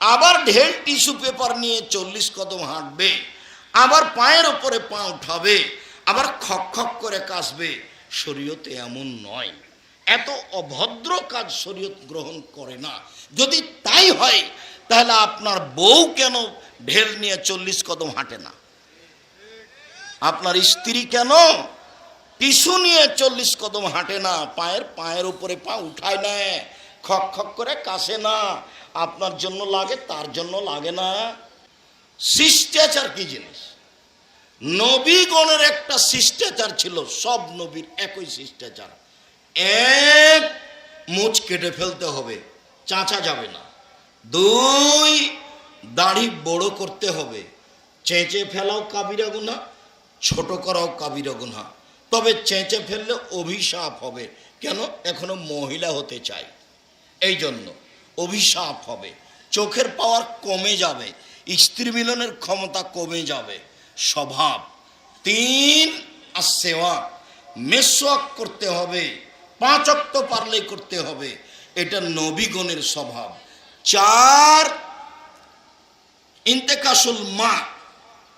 আবার ঢেল tissue paper নিয়ে চল্লিশ কদম হাঁটবে, আবার পায়ের ওপরে পা উঠাবে, আবার খক খক করে কাশবে। শরীয়তে এমন নয়। এত অভদ্র কাজ শরীয়ত গ্রহণ করে না। যদি তাই হয়, তাহলে আপনার বউ কেন ঢেল নিয়ে চল্লিশ কদম হাঁটে না? আপনার স্ত্রী কেন টিস্যু নিয়ে চল্লিশ কদম হাঁটে না? পায়ের পায়ের উপরে পা উঠায় নেয় খক খক করে কাশে না। আপনার জন্য লাগে, তার জন্য লাগে না। শিষ্টাচার কি জিনিস? নবীগণের একটা শিষ্টাচার ছিল, সব নবীর একই শিষ্টাচার। এক, মুচ কেটে ফেলতে হবে, চাঁচা যাবে না। দুই, দাড়ি বড় করতে হবে, চেঁচে ফেলাও কাবিরা গুনা ছোট করাও কাবিরা গুনা তবে চেঁচে ফেললে অভিশাপ হবে। কেন? এখনও মহিলা হতে চাই। এই জন্য অভিশাপ হবে, চোখের পাওয়ার কমে যাবে, স্ত্রী মিলনের ক্ষমতা কমে যাবে, স্বভাব তিন আর সেবা মেসওয়াক করতে হবে, পাঁচ অক্ত পারলে করতে হবে, এটা নবীগণের স্বভাব। চার ইন্তেকাসুল মা,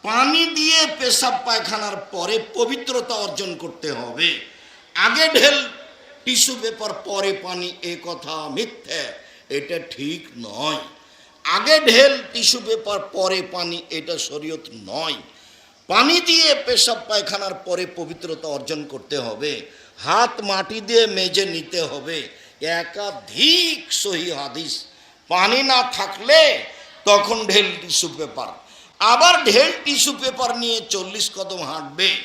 পানি দিয়ে পেশাব পায়খানার পরে পবিত্রতা অর্জন করতে হবে। আগে ঢেল টিস্যু পেপার পরে পানি, এ কথা মিথ্যে, এটা ঠিক নয়। আগে ঢেল, টিস্যু পেপার পরে পানি, এটা শরীয়ত নয়। পানি দিয়ে পেশাব পায়খানার পরে পবিত্রতা অর্জন করতে হবে। হাত মাটি দিয়ে মেজে নিতে হবে। একাধিক সহি হাদিস। পানি না থাকলে তখন ঢেল, টিস্যু পেপার। আবার ঢেল, টিস্যু পেপার নিয়ে চল্লিশ কদম হাঁটবে।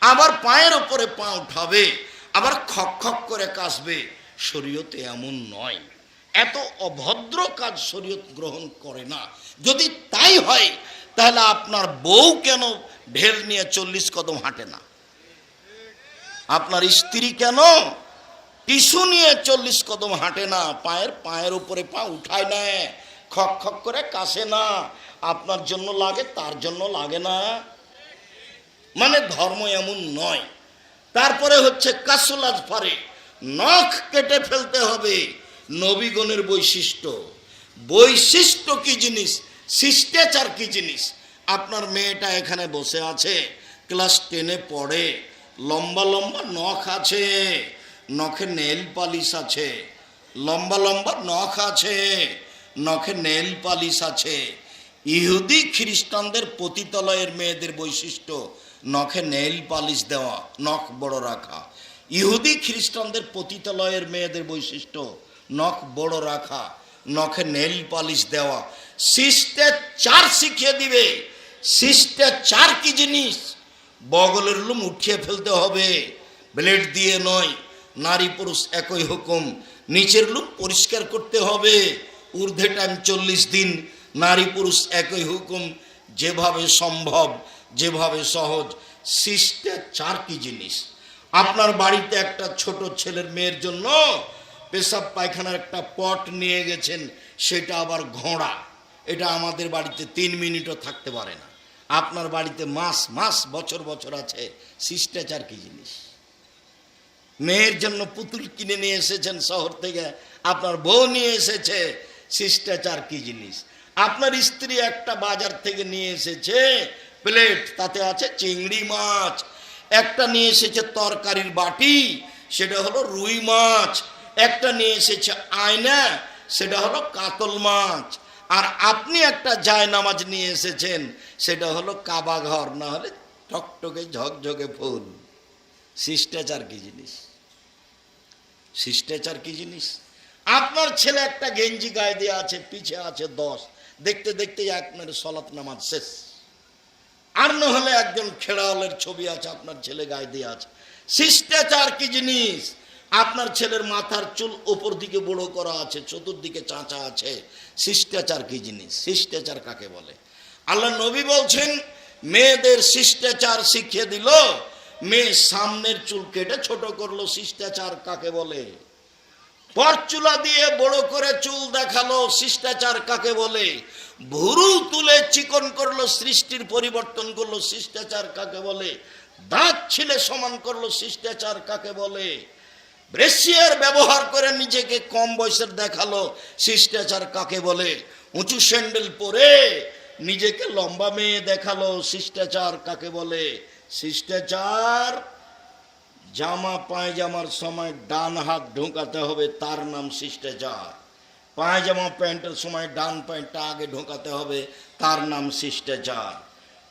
আবার পায়ের ওপরে পা উঠাবে। আবার খক খক করে কাশবে, শরীয়তে এমন নয়। এত অভদ্র কাজ শরীয়ত গ্রহণ করে না। যদি তাই হয়, তাহলে আপনার বউ কেন ঢেল নিয়ে চল্লিশ কদম হাঁটে না? আপনার স্ত্রী কেন টিস্যু নিয়ে চল্লিশ কদম হাঁটে না? পায়ের পায়ের উপরে পা উঠায় নেয় খক খক করে কাশে না। আপনার জন্য লাগে, তার জন্য লাগে না। মানে ধর্ম এমন নয়। তারপরে হচ্ছে কাসুলাজ ফারে নখ কেটে ফেলতে হবে। নবীগণের বৈশিষ্ট্য। বৈশিষ্ট্য কি জিনিস? শিষ্টাচার কি জিনিস? আপনার মেয়েটা এখানে বসে আছে, ক্লাস টেনে পড়ে। লম্বা লম্বা নখ আছে। নখে নেল পালিশ আছে। লম্বা লম্বা নখ আছে। নখে নেল পালিশ আছে। ইহুদি খ্রিস্টানদের পতিতলয়ের মেয়েদের বৈশিষ্ট্য নখে নেইল পালিশ দেওয়া, নখ বড় রাখা। ইহুদি খ্রিস্টানদের পতিতালয়ের মেয়েদের বৈশিষ্ট্য, নখ বড় রাখা, নখে নেল পালিশ দেওয়া। সিস্টে চার শিখিয়ে দিবে। সিস্টে চার কি জিনিস? বগলের লুম উঠিয়ে ফেলতে হবে। ব্লেড দিয়ে নয়, নারী পুরুষ একই হুকুম। নিচের লুম পরিষ্কার করতে হবে। ঊর্ধ্বে টাইম চল্লিশ দিন, নারী পুরুষ একই হুকুম। যেভাবে সম্ভব যেভাবে সহজ সিস্টে চার কি জিনিস। আপনার বাড়িতে একটা ছোট ছেলের মেয়ের জন্য পেশাব পায়খানার একটা পট নিয়ে গেছেন, সেটা আবার ঘোড়া। এটা আমাদের বাড়িতে তিন মিনিটও থাকতে পারে না। আপনার বাড়িতে মাস মাস, বছর বছর আছে। শিষ্টাচার কি জিনিস? মেয়ের জন্য পুতুল কিনে নিয়ে এসেছেন শহর থেকে, আপনার বউ নিয়ে এসেছে, শিষ্টাচার কি জিনিস? আপনার স্ত্রী একটা বাজার থেকে নিয়ে এসেছে প্লেট তাতে আছে চিংড়ি মাছ। একটা নিয়ে এসেছে তরকারির বাটি, সেটা হলো রুই মাছ। একটা নিয়ে এসেছে আয়না, সেটা হলো কাতল মাছ। আর আপনি একটা জায়নামাজ নিয়ে এসেছেন, সেটা হলো কাবা ঘর না হলে টকটকে ঝকঝকে ফুল। শিষ্টাচার কি জিনিস? শিষ্টাচার কি জিনিস? আপনার ছেলে একটা গেঞ্জি গায়ে দিয়ে আছে, পিছে আছে দশ। দেখতে দেখতে মেরে সলাত নামাজ শেষ। আর না হলে একজন খেড়াওয়ালের ছবি আছে, আপনার ছেলে গায়ে দিয়ে আছে। শিষ্টাচার কি জিনিস? আপনার ছেলের মাথার চুল ওপর দিকে বড় করা আছে, চতুর্দিকে চাঁচা আছে। শিষ্টাচার কি জিনিস? শিষ্টাচার কাকে বলে? আল্লাহ নবী বলছেন, মেয়েদের শিষ্টাচার শিখিয়ে দিল, মেয়ে সামনের চুল কেটে ছোট করল, শিষ্টাচার কাকে বলে? পরচুলা দিয়ে বড় করে চুল দেখাল, শিষ্টাচার কাকে বলে? ভুরু তুলে চিকন করল, সৃষ্টির পরিবর্তন করল, শিষ্টাচার কাকে বলে? দাঁত ছিলে সমান করল, শিষ্টাচার কাকে বলে? ব্রেসিয়ার ব্যবহার করে নিজেকে কম বয়সের দেখাল, শিষ্টাচার কাকে বলে? উঁচু স্যান্ডেল পরে নিজেকে লম্বা মেয়ে দেখাল, শিষ্টাচার কাকে বলে? শিষ্টাচার জামা পায়জামার সময় ডান হাত ঢোকাতে হবে, তার নাম শিষ্টাচার। পায়জামা প্যান্টের সময় ডান প্যান্টটা আগে ঢোকাতে হবে, তার নাম শিষ্টাচার।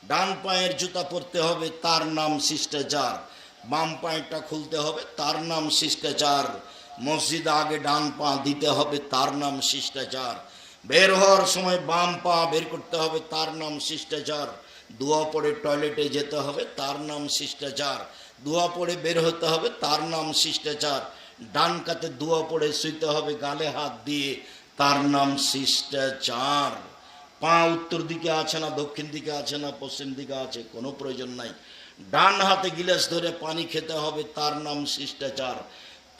ডান পায়ের জুতা পরতে হবে, তার নাম শিষ্টাচার। বাম পায়েরটা খুলতে হবে, তার নাম শিষ্টাচার। মসজিদে আগে ডান পা দিতে হবে, তার নাম শিষ্টাচার। বের হওয়ার সময় বাম পা বের করতে হবে, তার নাম শিষ্টাচার। দোয়া পড়ে টয়লেটে যেতে হবে, তার নাম শিষ্টাচার। দোয়া পড়ে বের হতে হবে, তার নাম শিষ্টাচার। ডান কাতে দোয়া পড়ে শুইতে হবে, গালে হাত দিয়ে। তার নাম শিষ্টাচার পা উত্তর দিকে আছে না, দক্ষিণ দিকে আছে না, পশ্চিম দিকে আছে, কোনো প্রয়োজন নাই। ডান হাতে গিলাস ধরে পানি খেতে হবে, তার নাম শিষ্টাচার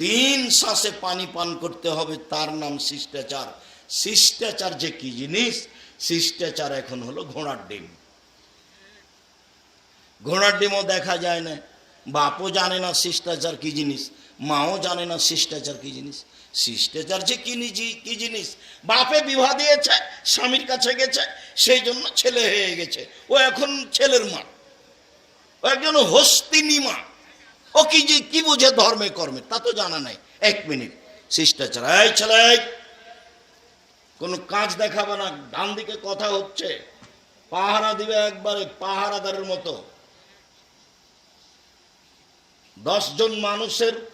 তিন শ্বাসে পানি পান করতে হবে, তার নাম শিষ্টাচার শিষ্টাচার যে কি জিনিস? শিষ্টাচার এখন হলো ঘোড়ার ডিম। ঘোড়ার ডিমও দেখা যায় না। বাপও জানে না শিষ্টাচার কি জিনিস। মাও জানে না শিষ্টাচার কি জিনিস? শিষ্টাচার যে কি নিজি- কি জিনিস? বাপে বিবাহ দিয়েছে, স্বামীর কাছে গেছে, সেই জন্য ছেলে হয়ে গেছে। ও এখন ছেলের মা। ও একজন হস্তিনী মা। ও কি যে, কি বুঝে ধর্মে কর্মে? তা তো জানা নাই। এক মিনিট। শিষ্টাচার। এই ছেলে কোনো কাজ দেখাবে না। ডান দিকে কথা হচ্ছে। পাহারা দিবে একবারে, পাহারাদারের মতো। দশজন মানুষের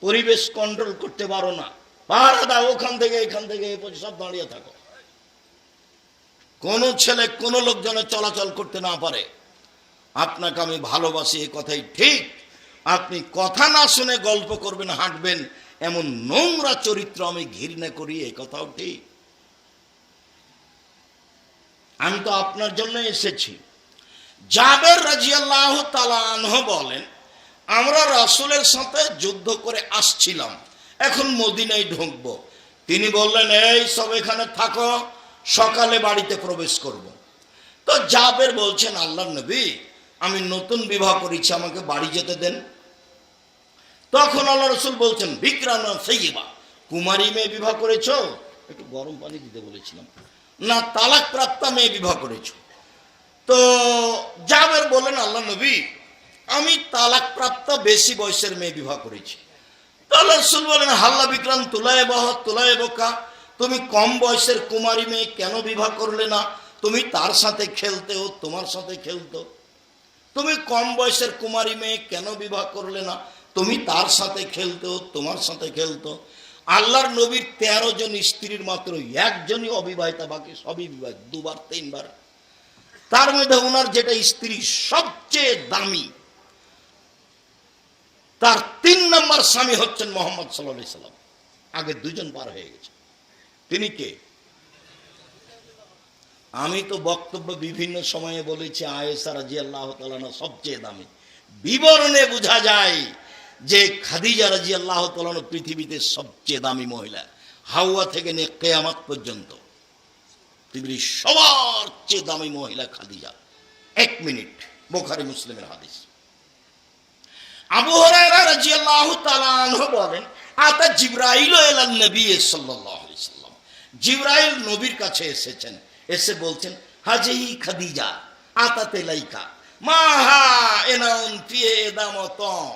পরিবেশ কন্ট্রোল করতে পারো না। পাহারা দাও, ওখান থেকে, এখান থেকে, এ সব দাঁড়িয়ে থাকো। কোনো ছেলে, কোনো লোকজনের চলাচল করতে না পারে। আপনাকে আমি ভালোবাসি, এ কথাই ঠিক। আপনি কথা না শুনে গল্প করবেন, হাঁটবেন, এমন নোংরা চরিত্র আমি ঘৃণা করি, এ কথাও ঠিক। আমি তো আপনার জন্য এসেছি। জাবের রাজিয়াল্লাহ তালাহ বলেন আমরা রাসুলের সাথে যুদ্ধ করে আসছিলাম। এখন মদিনায় ঢুকবো। তিনি বললেন, এই সব এখানে থাকো, সকালে বাড়িতে প্রবেশ করব। তো জাবের বলছেন আল্লাহ নবী, আমি নতুন বিবাহ করেছি, আমাকে বাড়ি যেতে দেন। তখন আল্লাহ রসুল বলছেন, বিক্রানা সেইবা কুমারী মেয়ে বিবাহ করেছ? একটু গরম পানি দিতে বলেছিলাম। না তালাক প্রাপ্তা মেয়ে বিবাহ করেছ। তো জাবের বলেন আল্লাহ নবী আমি তালাক প্রাপ্ত বেশি বয়সের মেয়ে বিবাহ করেছি। তাহলে রসুল বলেন, হাল্লা বিক্রাম তুলায় বহ, তুলায় বোকা। তুমি কম বয়সের কুমারী মেয়ে কেন বিবাহ করলে না? তুমি তার সাথে খেলতে ও তোমার সাথে খেলতো। তুমি কম বয়সের কুমারী মেয়ে কেন বিবাহ করলে না? তুমি তার সাথে খেলতো তোমার সাথে খেলতো। আল্লাহর নবীর তেরো জন স্ত্রীর মাত্র একজনই অবিবাহিতা, বাকি সবই বিবাহিত, দুবার, তিনবার। তার মধ্যে ওনার যেটা স্ত্রী সবচেয়ে দামি তার তিন নম্বর স্বামী হচ্ছেন মোহাম্মদ সাল্লাহ সাল্লাম। আগে দুজন পার হয়ে গেছে। তিনি কে? আমি তো বক্তব্য বিভিন্ন সময়ে বলেছি আয়েসা রাজি আল্লাহ তালানা সবচেয়ে দামি। বিবরণে বোঝা যায় যে খাদিজা রাজি আল্লাহ তালানো পৃথিবীতে সবচেয়ে দামি মহিলা। হাওয়া থেকে নিয়ে কেয়ামাত পর্যন্ত। পৃথিবীর সবার চেয়ে দামি মহিলা খাদিজা। এক মিনিট, বোখারি মুসলিমের হাদিস। আবু হুরায়রা রাদিয়াল্লাহু তাআলা আনহু বলেন, আতা জিবরাইল এলান নবী সাল্লাল্লাহু সাল্লাম। জিবরাইল নবীর কাছে এসেছেন, এসে বলছেন হাজিহি খাদিজা আতাতে লাইকা মা হা এনাউন ফিয়ে এদামতম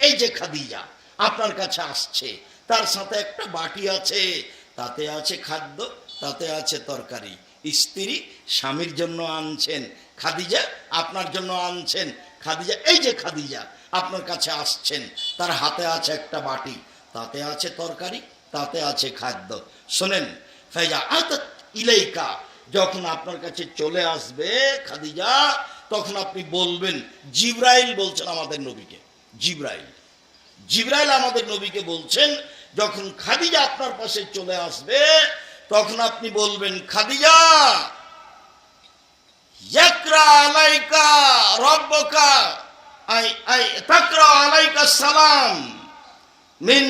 এই যে খাদিজা, আপনার কাছে আসছে, তার সাথে একটা বাটি আছে, তাতে আছে খাদ্য, তাতে আছে তরকারি। স্ত্রী স্বামীর জন্য আনছেন, খাদিজা আপনার জন্য আনছেন, খাদিজা, এই যে খাদিজা আপনার কাছে আসছেন, তার হাতে আছে একটা বাটি, তাতে আছে তরকারি, তাতে আছে খাদ্য। শোনেন আতাত ইলাইকা, যখন আপনার কাছে চলে আসবে খাদিজা, তখন আপনি বলবেন, জিব্রাইল বলছেন আমাদের নবীকে, জিব্রাইল। জিব্রাইল আমাদের নবীকে বলছেন, যখন খাদিজা আপনার পাশে চলে আসবে, তখন আপনি বলবেন, খাদিজা আলাইকা রব্বকা তাকরা আলাইকা সালাম মিন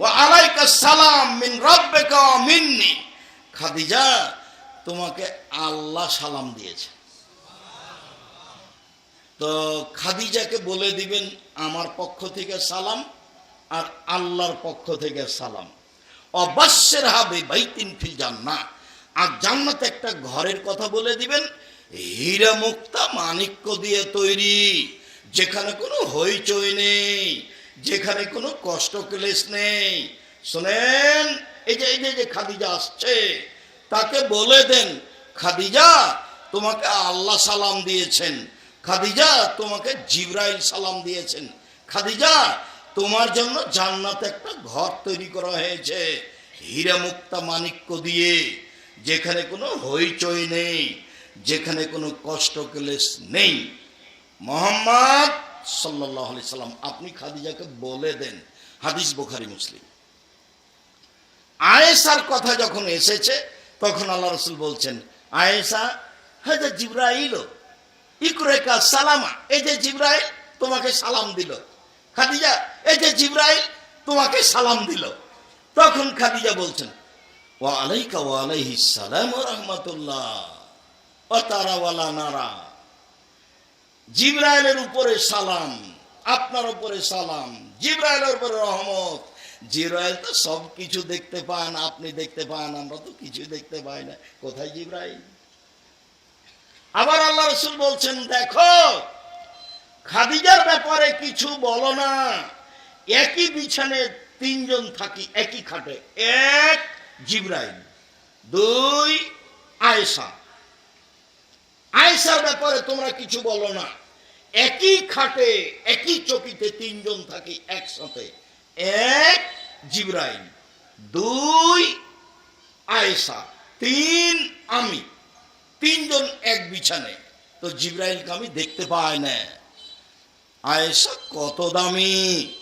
ওয়া আলাইকা সালাম মিন রব্বিকা ওয়া মিন্নি। খাদিজা, তোমাকে আল্লাহ সালাম দিয়েছে। তো খাদিজাকে বলে দিবেন, আমার পক্ষ থেকে সালাম আর আল্লাহর পক্ষ থেকে সালাম। অবাস্যের হবে বাইতিন ফিল জান্না আর জান্নাতে একটা ঘরের কথা বলে দিবেন হীরা মুক্তা মানিক্য দিয়ে তৈরি। যেখানে কোনো হইচই নেই, যেখানে কোনো কষ্ট ক্লেশ নেই। শোনেন, এই যে এই যে খাদিজা আসছে, তাকে বলে দেন, খাদিজা, তোমাকে আল্লাহ সালাম দিয়েছেন। খাদিজা, তোমাকে জিব্রাইল সালাম দিয়েছেন। খাদিজা, তোমার জন্য জান্নাতে একটা ঘর তৈরি করা হয়েছে হীরা মুক্তা মানিক্য দিয়ে। যেখানে কোনো হইচই নেই, যেখানে কোনো কষ্ট ক্লেশ নেই। মোহাম্মদ সাল্লাহ সাল্লাম, আপনি খাদিজাকে বলে দেন, হাদিস বোখারি, মুসলিম। আয়েসার কথা যখন এসেছে, তখন আল্লাহ রসুল বলছেন আয়েসা হ্যাঁ যে জিব্রাইল ইকরেকা সালামা, এই যে জিব্রাইল তোমাকে সালাম দিল। খাদিজা, এই যে জিব্রাইল তোমাকে সালাম দিল। তখন খাদিজা বলছেন, ওয়া আলাইকা ওয়া সালাম ওয়া রাহমাতুল্লাহ, ও তারা ওয়ালা নারা। জিব্রাইলের উপরে সালাম, আপনার উপরে সালাম, জিব্রাইলের উপরে রহমত। জিব্রাইল তো সব কিছু দেখতে পান, আপনি দেখতে পান, আমরা তো কিছু দেখতে পাই না। কোথায় জিব্রাইল? আবার আল্লাহ রসুল বলছেন, দেখো, খাদিজার ব্যাপারে কিছু বলো না। একই বিছানে তিনজন থাকি, একই খাটে। এক জিব্রাইল, দুই আয়েশা। আয়েশার ব্যাপারে তোমরা কিছু বলো না। একই খাটে, একই চকিতে তিনজন থাকি একসাথে। এক, জিব্রাইল। দুই, আয়েশা। তিন, আমি। তিনজন এক বিছানে। তো জিব্রাইলকে আমি দেখতে পাই না। আয়েশা কত দামি?